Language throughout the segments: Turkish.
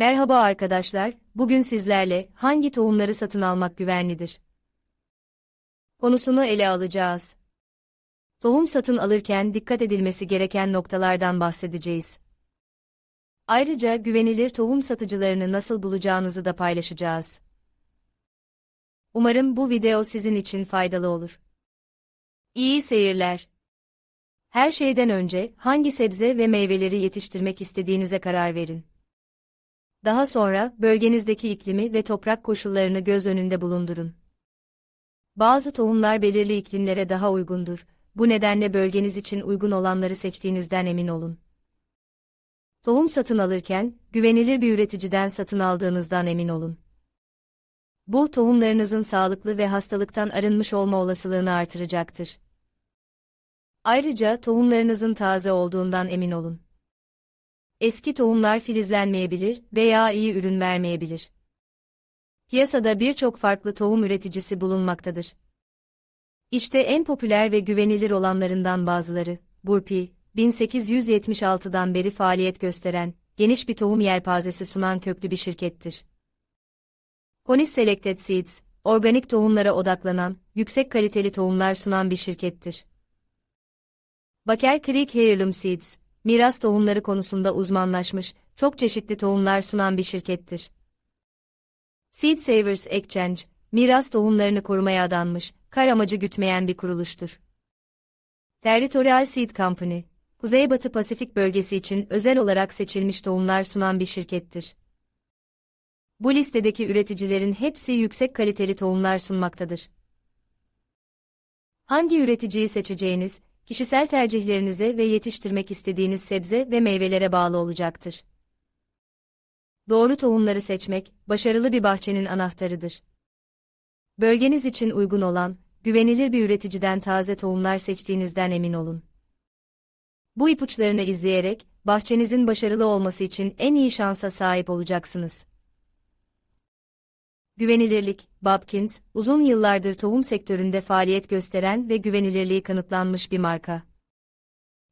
Merhaba arkadaşlar, bugün sizlerle hangi tohumları satın almak güvenlidir? Konusunu ele alacağız. Tohum satın alırken dikkat edilmesi gereken noktalardan bahsedeceğiz. Ayrıca güvenilir tohum satıcılarını nasıl bulacağınızı da paylaşacağız. Umarım bu video sizin için faydalı olur. İyi seyirler. Her şeyden önce hangi sebze ve meyveleri yetiştirmek istediğinize karar verin. Daha sonra bölgenizdeki iklimi ve toprak koşullarını göz önünde bulundurun. Bazı tohumlar belirli iklimlere daha uygundur. Bu nedenle bölgeniz için uygun olanları seçtiğinizden emin olun. Tohum satın alırken güvenilir bir üreticiden satın aldığınızdan emin olun. Bu tohumlarınızın sağlıklı ve hastalıktan arınmış olma olasılığını artıracaktır. Ayrıca tohumlarınızın taze olduğundan emin olun. Eski tohumlar filizlenmeyebilir veya iyi ürün vermeyebilir. Piyasada birçok farklı tohum üreticisi bulunmaktadır. İşte en popüler ve güvenilir olanlarından bazıları. Burpee, 1876'dan beri faaliyet gösteren, geniş bir tohum yelpazesi sunan köklü bir şirkettir. Conis Selected Seeds, organik tohumlara odaklanan, yüksek kaliteli tohumlar sunan bir şirkettir. Baker Creek Heirloom Seeds, miras tohumları konusunda uzmanlaşmış, çok çeşitli tohumlar sunan bir şirkettir. Seed Savers Exchange, miras tohumlarını korumaya adanmış, kar amacı gütmeyen bir kuruluştur. Territorial Seed Company, Kuzeybatı Pasifik bölgesi için özel olarak seçilmiş tohumlar sunan bir şirkettir. Bu listedeki üreticilerin hepsi yüksek kaliteli tohumlar sunmaktadır. Hangi üreticiyi seçeceğiniz, kişisel tercihlerinize ve yetiştirmek istediğiniz sebze ve meyvelere bağlı olacaktır. Doğru tohumları seçmek, başarılı bir bahçenin anahtarıdır. Bölgeniz için uygun olan, güvenilir bir üreticiden taze tohumlar seçtiğinizden emin olun. Bu ipuçlarını izleyerek, bahçenizin başarılı olması için en iyi şansa sahip olacaksınız. Güvenilirlik, Babkins, uzun yıllardır tohum sektöründe faaliyet gösteren ve güvenilirliği kanıtlanmış bir marka.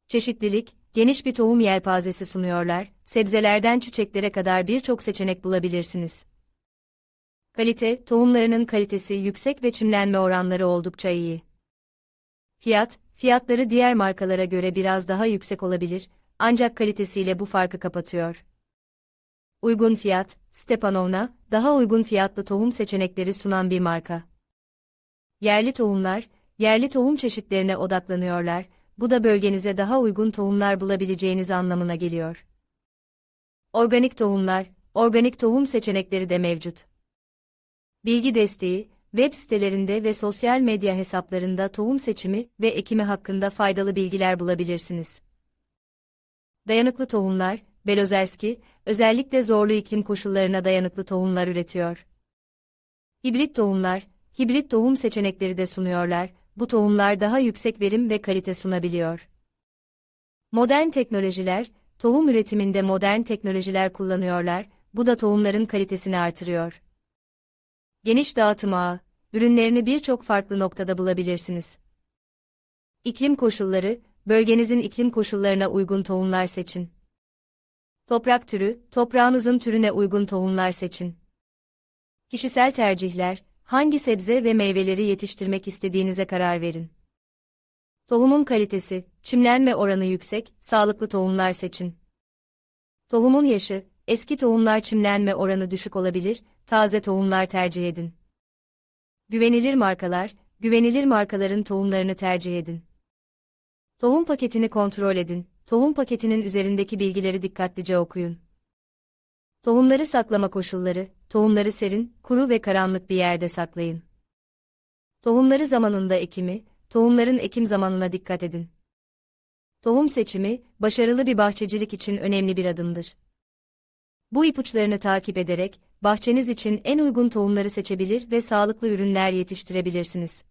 Çeşitlilik, geniş bir tohum yelpazesi sunuyorlar, sebzelerden çiçeklere kadar birçok seçenek bulabilirsiniz. Kalite, tohumlarının kalitesi yüksek ve çimlenme oranları oldukça iyi. Fiyat, fiyatları diğer markalara göre biraz daha yüksek olabilir, ancak kalitesiyle bu farkı kapatıyor. Uygun fiyat, Stepanovna, daha uygun fiyatlı tohum seçenekleri sunan bir marka. Yerli tohumlar, yerli tohum çeşitlerine odaklanıyorlar, bu da bölgenize daha uygun tohumlar bulabileceğiniz anlamına geliyor. Organik tohumlar, organik tohum seçenekleri de mevcut. Bilgi desteği, web sitelerinde ve sosyal medya hesaplarında tohum seçimi ve ekimi hakkında faydalı bilgiler bulabilirsiniz. Dayanıklı tohumlar, Belozerski, özellikle zorlu iklim koşullarına dayanıklı tohumlar üretiyor. Hibrit tohumlar, hibrit tohum seçenekleri de sunuyorlar, bu tohumlar daha yüksek verim ve kalite sunabiliyor. Modern teknolojiler, tohum üretiminde modern teknolojiler kullanıyorlar, bu da tohumların kalitesini artırıyor. Geniş dağıtım ağı, ürünlerini birçok farklı noktada bulabilirsiniz. İklim koşulları, bölgenizin iklim koşullarına uygun tohumlar seçin. Toprak türü, toprağınızın türüne uygun tohumlar seçin. Kişisel tercihler, hangi sebze ve meyveleri yetiştirmek istediğinize karar verin. Tohumun kalitesi, çimlenme oranı yüksek, sağlıklı tohumlar seçin. Tohumun yaşı, eski tohumlar çimlenme oranı düşük olabilir, taze tohumlar tercih edin. Güvenilir markalar, güvenilir markaların tohumlarını tercih edin. Tohum paketini kontrol edin, tohum paketinin üzerindeki bilgileri dikkatlice okuyun. Tohumları saklama koşulları, tohumları serin, kuru ve karanlık bir yerde saklayın. Tohumları zamanında ekimi, tohumların ekim zamanına dikkat edin. Tohum seçimi, başarılı bir bahçecilik için önemli bir adımdır. Bu ipuçlarını takip ederek, bahçeniz için en uygun tohumları seçebilir ve sağlıklı ürünler yetiştirebilirsiniz.